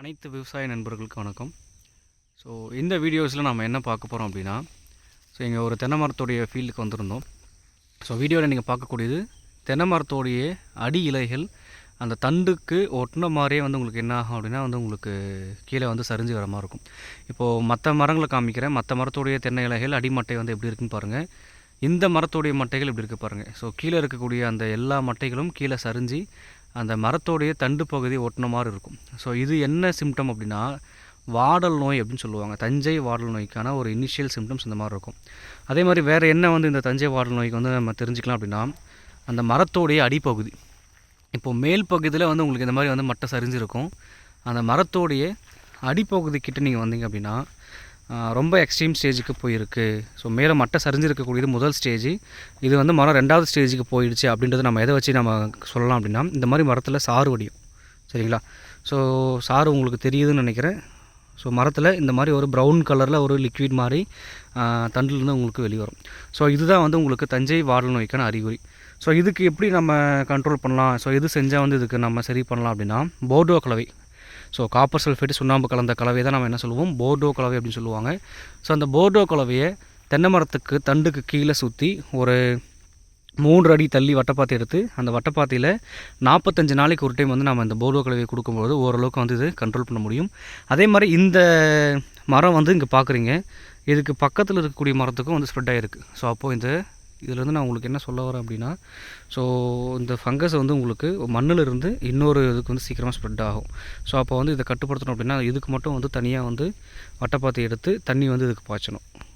அனைத்து விவசாய நண்பர்களுக்கு வணக்கம். ஸோ இந்த வீடியோஸில் நம்ம என்ன பார்க்க போகிறோம் அப்படின்னா ஸோ இங்கே ஒரு தென்னை மரத்துடைய ஃபீல்டுக்கு வந்திருந்தோம். ஸோ வீடியோவில் நீங்கள் பார்க்கக்கூடியது தென்னை மரத்தோடைய அடி இலைகள் அந்த தண்டுக்கு ஒட்டின மாதிரியே வந்து உங்களுக்கு என்ன ஆகும் அப்படின்னா வந்து உங்களுக்கு கீழே வந்து சரிஞ்சு வர மாதிரி இருக்கும். இப்போது மற்ற மரங்களை காமிக்கிறேன். மற்ற மரத்தோடைய தென்னை இலைகள் அடிமட்டை வந்து எப்படி இருக்குன்னு பாருங்கள் இந்த மரத்தோடைய மட்டைகள் இப்படி இருக்குது பாருங்கள் ஸோ கீழே இருக்கக்கூடிய அந்த எல்லா மட்டைகளும் கீழே சரிஞ்சு அந்த மரத்தோடைய தண்டு பகுதி ஒட்டின மாதிரி இருக்கும். ஸோ இது என்ன சிம்டம் அப்படின்னா வாடல் நோய் அப்படின்னு சொல்லுவாங்க. தஞ்சை வாடல் நோய்க்கான ஒரு இனிஷியல் சிம்டம்ஸ் இந்த மாதிரி இருக்கும். அதே மாதிரி வேறு என்ன வந்து இந்த தஞ்சை வாடல் நோய்க்கு வந்து நம்ம தெரிஞ்சுக்கலாம் அப்படின்னா அந்த மரத்தோடைய அடிப்பகுதி. இப்போது மேல் பகுதியில் வந்து உங்களுக்கு இந்த மாதிரி வந்து மட்டை சரிஞ்சிருக்கும். அந்த மரத்தோடைய அடிப்பகுதி கிட்ட நீங்கள் வந்தீங்க அப்படின்னா ரொம்ப எக்ஸ்ட்ரீம் ஸ்டேஜுக்கு போயிருக்கு. ஸோ மேலே மட்டை சரிஞ்சிருக்கக்கூடியது முதல் ஸ்டேஜ் இது வந்து மரம் ரெண்டாவது ஸ்டேஜுக்கு போயிடுச்சு அப்படின்றத நம்ம எதை வச்சு நம்ம சொல்லலாம் அப்படின்னா இந்த மாதிரி மரத்தில் சாறு வடியும். சரிங்களா? ஸோ சாறு உங்களுக்கு தெரியுதுன்னு நினைக்கிறேன். ஸோ மரத்தில் இந்த மாதிரி ஒரு ப்ரௌன் கலரில் ஒரு லிக்விட் மாதிரி தண்டிலிருந்து உங்களுக்கு வெளிவரும் ஸோ இதுதான் வந்து உங்களுக்கு தஞ்சை வாடல் நோய்க்கான அறிகுறி. ஸோ இதுக்கு எப்படி நம்ம கண்ட்ரோல் பண்ணலாம்? ஸோ இது செஞ்சால் வந்து இதுக்கு நம்ம சரி பண்ணலாம் அப்படின்னா போர்டோ கலவை. ஸோ காப்பர் சல்ஃபேட் சுண்ணாம்பு கலந்த கலவை தான் நம்ம என்ன சொல்லுவோம்? போர்டோ கலவை அப்படின்னு சொல்லுவாங்க. ஸோ அந்த போர்டோ கலவையை தென்னை மரத்துக்கு தண்டுக்கு கீழே சுற்றி ஒரு மூன்று அடி தள்ளி வட்டப்பாத்தி எடுத்து அந்த வட்டப்பாத்தியில் நாற்பத்தஞ்சு நாளைக்கு ஒரு டைம் வந்து நம்ம இந்த போர்டோ கலவையை கொடுக்கும்போது ஓரளவுக்கு வந்து இது கண்ட்ரோல் பண்ண முடியும். அதே மாதிரி இந்த மரம் வந்து இங்கே பார்க்குறீங்க இதுக்கு பக்கத்தில் இருக்கக்கூடிய மரத்துக்கும் வந்து ஸ்ப்ரெட் ஆகிருக்கு ஸோ அப்போது இந்த இதுலேருந்து நான் உங்களுக்கு என்ன சொல்ல வரேன் அப்படின்னா ஸோ இந்த ஃபங்கஸ் வந்து உங்களுக்கு மண்ணிலிருந்து இன்னொரு இதுக்கு வந்து சீக்கிரமாக ஸ்ப்ரெட் ஆகும். ஸோ அப்போ வந்து இதை கட்டுப்படுத்தணும் அப்படின்னா இதுக்கு மட்டும் வந்து தனியாக வந்து வட்டப்பாத்தி எடுத்து தண்ணி வந்து இதுக்கு பாய்ச்சணும்.